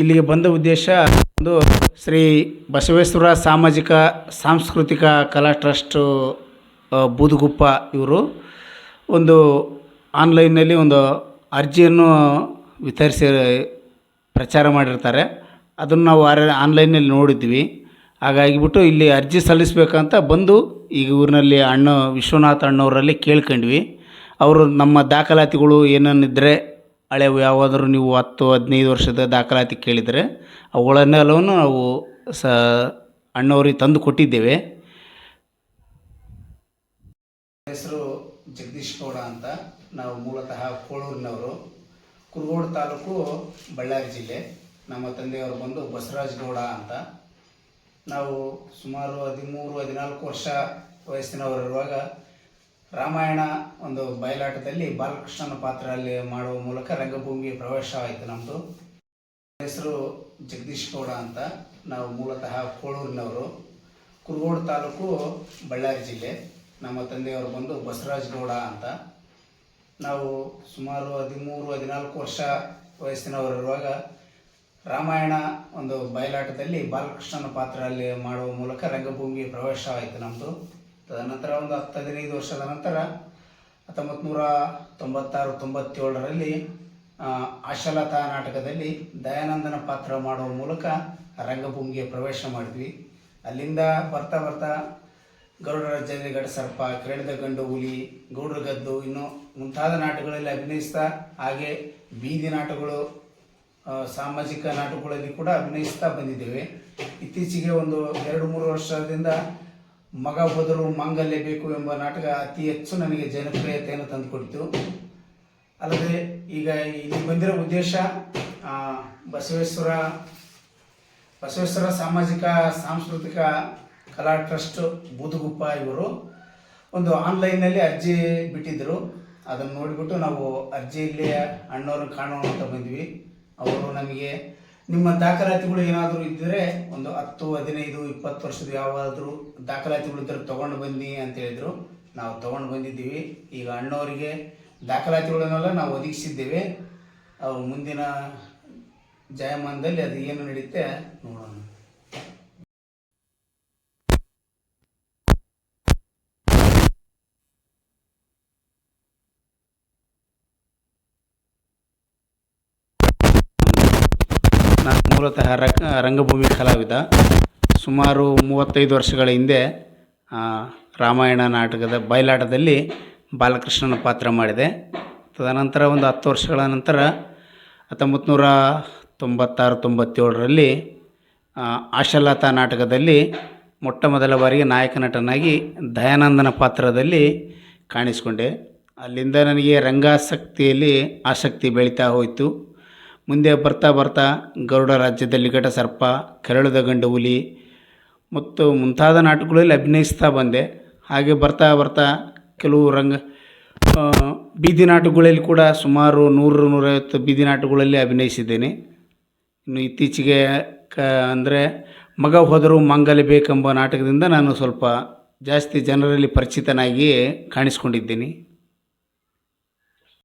ಇಲ್ಲಿಗೆ ಬಂದ ಉದ್ದೇಶ ಒಂದು ಶ್ರೀ ಬಸವೇಶ್ವರ ಸಾಮಾಜಿಕ, ಸಾಂಸ್ಕೃತಿಕ ಕಲಾ ಟ್ರಸ್ಟು ಬೂದುಗುಪ್ಪ ಇವರು ಒಂದು ಆನ್ಲೈನ್ನಲ್ಲಿ ಒಂದು ಅರ್ಜಿಯನ್ನು ವಿತರಿಸಿ ಪ್ರಚಾರ ಮಾಡಿರ್ತಾರೆ. ಅದನ್ನು ನಾವು ಆರ ಆನ್ಲೈನಲ್ಲಿ ನೋಡಿದ್ವಿ. ಹಾಗಾಗಿಬಿಟ್ಟು ಇಲ್ಲಿ ಅರ್ಜಿ ಸಲ್ಲಿಸಬೇಕಂತ ಬಂದು ಈಗ ಊರಿನಲ್ಲಿ ಅಣ್ಣ ವಿಶ್ವನಾಥ್ ಅಣ್ಣವರಲ್ಲಿ ಕೇಳ್ಕೊಂಡ್ವಿ. ಅವರು ನಮ್ಮ ದಾಖಲಾತಿಗಳು ಏನೇನಿದ್ರೆ ಹಳೆವು ಯಾವಾದರೂ ನೀವು ಹತ್ತು, ಹದಿನೈದು ವರ್ಷದ ದಾಖಲಾತಿ ಕೇಳಿದರೆ ಅವುಗಳನ್ನೆಲ್ಲವನ್ನು ನಾವು ಸ ಅಣ್ಣವರಿಗೆ ತಂದು ಕೊಟ್ಟಿದ್ದೇವೆ. ಹೆಸರು ಜಗದೀಶ್ ಗೌಡ ಅಂತ ನಾವು ಮೂಲತಃ ಕೋಳೂರಿನವರು. ಕುರುಗೋಡು ತಾಲೂಕು ಬಳ್ಳಾರಿ ಜಿಲ್ಲೆ. ನಮ್ಮ ತಂದೆಯವರು ಬಂದು ಬಸವರಾಜ್ ಗೌಡ ಅಂತ. ನಾವು ಸುಮಾರು ಹದಿಮೂರು, ಹದಿನಾಲ್ಕು ವರ್ಷ ವಯಸ್ಸಿನವರಿರುವಾಗ ರಾಮಾಯಣ ಒಂದು ಬಯಲಾಟದಲ್ಲಿ ಬಾಲಕೃಷ್ಣನ ಪಾತ್ರ ಅಲ್ಲಿ ಮಾಡುವ ಮೂಲಕ ರಂಗಭೂಮಿಗೆ ಪ್ರವೇಶವಾಯಿತು ನಮ್ಮದು ಹೆಸರು ಜಗದೀಶ್ ಗೌಡ ಅಂತ. ನಾವು ಮೂಲತಃ ಕೋಳೂರಿನವರು. ಕುರುಗೋಡು ತಾಲೂಕು ಬಳ್ಳಾರಿ ಜಿಲ್ಲೆ. ನಮ್ಮ ತಂದೆಯವರು ಬಂದು ಬಸವರಾಜ್ ಗೌಡ ಅಂತ. ನಾವು ಸುಮಾರು ಹದಿಮೂರು, ಹದಿನಾಲ್ಕು ವರ್ಷ ವಯಸ್ಸಿನವರಿರುವಾಗ ರಾಮಾಯಣ ಒಂದು ಬಯಲಾಟದಲ್ಲಿ ಬಾಲಕೃಷ್ಣನ ಪಾತ್ರ ಅಲ್ಲಿ ಮಾಡುವ ಮೂಲಕ ರಂಗಭೂಮಿಗೆ ಪ್ರವೇಶ ಆಯಿತು ನಮ್ಮದು ತದನಂತರ ಒಂದು ಹತ್ತು ಹದಿನೈದು ವರ್ಷದ ನಂತರ ಹತ್ತೊಂಬತ್ತು ನೂರ ತೊಂಬತ್ತಾರು, ತೊಂಬತ್ತೇಳರಲ್ಲಿ ಆಶಾಲತಾ ನಾಟಕದಲ್ಲಿ ದಯಾನಂದನ ಪಾತ್ರ ಮಾಡುವ ಮೂಲಕ ರಂಗಭೂಮಿಗೆ ಪ್ರವೇಶ ಮಾಡಿದ್ವಿ. ಅಲ್ಲಿಂದ ಬರ್ತಾ ಬರ್ತಾ ಗರುಡ ರಾಜ್ಯದಲ್ಲಿ ಗಡ ಸರ್ಪ ಕೆರಳಿದ ಗಂಡು ಹುಲಿ ಗೌಡ್ರ ಗದ್ದು, ಇನ್ನು ಮುಂತಾದ ನಾಟಕಗಳಲ್ಲಿ ಅಭಿನಯಿಸ್ತಾ, ಹಾಗೆ ಬೀದಿ ನಾಟಕಗಳು ಸಾಮಾಜಿಕ ನಾಟಕಗಳಲ್ಲಿ ಕೂಡ ಅಭಿನಯಿಸ್ತಾ ಬಂದಿದ್ದೇವೆ. ಇತ್ತೀಚೆಗೆ ಒಂದು ಎರಡು ಮೂರು ವರ್ಷದಿಂದ ಮಗ ಹೋದರೂ ಮಾಂಗಲ್ಯ ಬೇಕು ಎಂಬ ನಾಟಕ ಅತಿ ಹೆಚ್ಚು ನನಗೆ ಜನಪ್ರಿಯತೆಯನ್ನು ತಂದುಕೊಡ್ತು. ಅಲ್ಲದೆ ಈಗ ಇಲ್ಲಿ ಬಂದಿರೋ ಉದ್ದೇಶ ಬಸವೇಶ್ವರ ಬಸವೇಶ್ವರ ಸಾಮಾಜಿಕ, ಸಾಂಸ್ಕೃತಿಕ ಕಲಾ ಟ್ರಸ್ಟ್ ಬೂದುಗುಪ್ಪ ಇವರು ಒಂದು ಆನ್ಲೈನ್ನಲ್ಲಿ ಅರ್ಜಿ ಬಿಟ್ಟಿದ್ದರು ಅದನ್ನು ನೋಡಿಬಿಟ್ಟು ನಾವು ಅರ್ಜಿಯಲ್ಲಿ ಅಣ್ಣವ್ರನ್ನ ಕಾಣೋಣ ಅಂತ ಬಂದ್ವಿ. ಅವರು ನಮಗೆ ನಿಮ್ಮ ದಾಖಲಾತಿಗಳು ಏನಾದರೂ ಇದ್ದರೆ ಒಂದು ಹತ್ತು, ಹದಿನೈದು, ಇಪ್ಪತ್ತು ವರ್ಷದ ಯಾವಾದರೂ ದಾಖಲಾತಿಗಳು ಇದ್ದರೆ ತೊಗೊಂಡು ಬನ್ನಿ ಅಂತ ಹೇಳಿದರು. ನಾವು ತೊಗೊಂಡು ಬಂದಿದ್ದೀವಿ. ಈಗ ಅಣ್ಣವರಿಗೆ ದಾಖಲಾತಿಗಳನ್ನೆಲ್ಲ ನಾವು ಒದಗಿಸಿದ್ದೇವೆ. ಅವು ಮುಂದಿನ ಜಾಯಮಾನದಲ್ಲಿ ಅದು ಏನು ನಡೆಯುತ್ತೆ ನೋಡೋಣ. ಮೂಲತಃ ರಂಗಭೂಮಿ ಕಲಾವಿದ. ಸುಮಾರು ಮೂವತ್ತೈದು ವರ್ಷಗಳ ಹಿಂದೆ ರಾಮಾಯಣ ನಾಟಕದ ಬಯಲಾಟದಲ್ಲಿ ಬಾಲಕೃಷ್ಣನ ಪಾತ್ರ ಮಾಡಿದೆ. ತದನಂತರ ಒಂದು ಹತ್ತು ವರ್ಷಗಳ ನಂತರ ಹತ್ತೊಂಬತ್ತು ನೂರ ತೊಂಬತ್ತಾರು, ತೊಂಬತ್ತೇಳರಲ್ಲಿ ಆಶಾಲತಾ ನಾಟಕದಲ್ಲಿ ಮೊಟ್ಟ ಮೊದಲ ಬಾರಿಗೆ ನಾಯಕ ನಟನಾಗಿ ದಯಾನಂದನ ಪಾತ್ರದಲ್ಲಿ ಕಾಣಿಸಿಕೊಂಡೆ. ಅಲ್ಲಿಂದ ನನಗೆ ರಂಗಾಸಕ್ತಿಯಲ್ಲಿ ಆಸಕ್ತಿ ಬೆಳೀತಾ ಹೋಯಿತು. ಮುಂದೆ ಬರ್ತಾ ಬರ್ತಾ ಗರುಡ ರಾಜ್ಯದಲ್ಲಿ ಘಟ ಸರ್ಪ, ಕೆರಳದ ಗಂಡು ಹುಲಿ ಮತ್ತು ಮುಂತಾದ ನಾಟಕಗಳಲ್ಲಿ ಅಭಿನಯಿಸ್ತಾ ಬಂದೆ. ಹಾಗೆ ಬರ್ತಾ ಬರ್ತಾ ಕೆಲವು ರಂಗ ಬೀದಿ ನಾಟಕಗಳಲ್ಲಿ ಕೂಡ ಸುಮಾರು ನೂರು ನೂರೈವತ್ತು ಬೀದಿ ನಾಟಕಗಳಲ್ಲಿ ಅಭಿನಯಿಸಿದ್ದೇನೆ. ಇನ್ನು ಇತ್ತೀಚೆಗೆ ಕ, ಅಂದರೆ ಮಗ ಹೋದರೂ ಮಂಗಲ ಬೇಕೆಂಬ ನಾಟಕದಿಂದ ನಾನು ಸ್ವಲ್ಪ ಜಾಸ್ತಿ ಜನರಲ್ಲಿ ಪರಿಚಿತನಾಗಿ ಕಾಣಿಸ್ಕೊಂಡಿದ್ದೀನಿ.